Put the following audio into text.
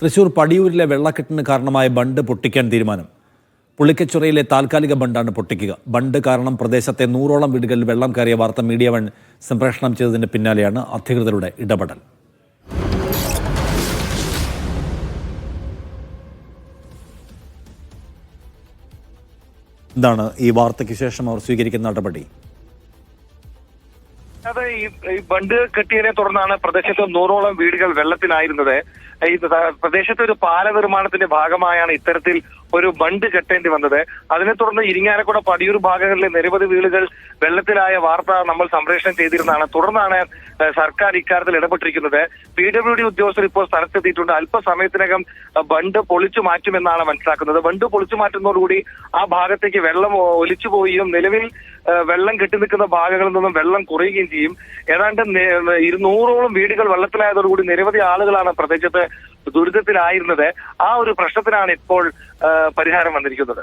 തൃശൂർ പടിയൂരിലെ വെള്ളക്കെട്ടിന് കാരണമായ ബണ്ട് പൊട്ടിക്കാൻ തീരുമാനം. പുള്ളിക്കച്ചുറയിലെ താൽക്കാലിക ബണ്ടാണ് പൊട്ടിക്കുക. ബണ്ട് കാരണം പ്രദേശത്തെ നൂറോളം വീടുകളിൽ വെള്ളം കയറിയ വാർത്ത മീഡിയ വൺ സംപ്രേഷണം ചെയ്തതിന് പിന്നാലെയാണ് അധികൃതരുടെ ഇടപെടൽ. എന്താണ് ഈ വാർത്തയ്ക്ക് ശേഷം അവർ സ്വീകരിക്കുന്ന നടപടി. അത് ഈ ബണ്ട് കെട്ടിയതിനെ തുടർന്നാണ് പ്രദേശത്ത് നൂറോളം വീടുകൾ വെള്ളത്തിലായിരുന്നത് ഈ പ്രദേശത്തെ ഒരു പാല നിർമ്മാണത്തിന്റെ ഭാഗമായാണ് ഇത്തരത്തിൽ ഒരു ബണ്ട് കെട്ടേണ്ടി വന്നത്. അതിനെ തുടർന്ന് ഇരിങ്ങാലക്കുട പടിയൂർ ഭാഗങ്ങളിലെ നിരവധി വീടുകൾ വെള്ളത്തിലായ വാർത്ത നമ്മൾ സംപ്രേഷണം ചെയ്തിരുന്നതാണ്. തുടർന്നാണ് സർക്കാർ ഇക്കാര്യത്തിൽ ഇടപെട്ടിരിക്കുന്നത്. പി ഡബ്ല്യു ഡി ഉദ്യോഗസ്ഥർ ഇപ്പോൾ സ്ഥലത്തെത്തിയിട്ടുണ്ട്. അല്പസമയത്തിനകം ബണ്ട് പൊളിച്ചു മാറ്റുമെന്നാണ് മനസ്സിലാക്കുന്നത്. ബണ്ട് പൊളിച്ചു മാറ്റുന്നതോടുകൂടി ആ ഭാഗത്തേക്ക് വെള്ളം ഒലിച്ചു പോവുകയും നിലവിൽ വെള്ളം കെട്ടി നിൽക്കുന്ന ഭാഗങ്ങളിൽ നിന്നും വെള്ളം കുറയുകയും ചെയ്യും. ഏതാണ്ട് ഇരുന്നൂറോളം വീടുകൾ വെള്ളത്തിലായതോടുകൂടി നിരവധി ആളുകളാണ് പ്രദേശത്ത് ദുരിതത്തിലായിരുന്നത് ആ ഒരു പ്രശ്നത്തിനാണ് ഇപ്പോൾ പരിഹാരം വന്നിരിക്കുന്നത്.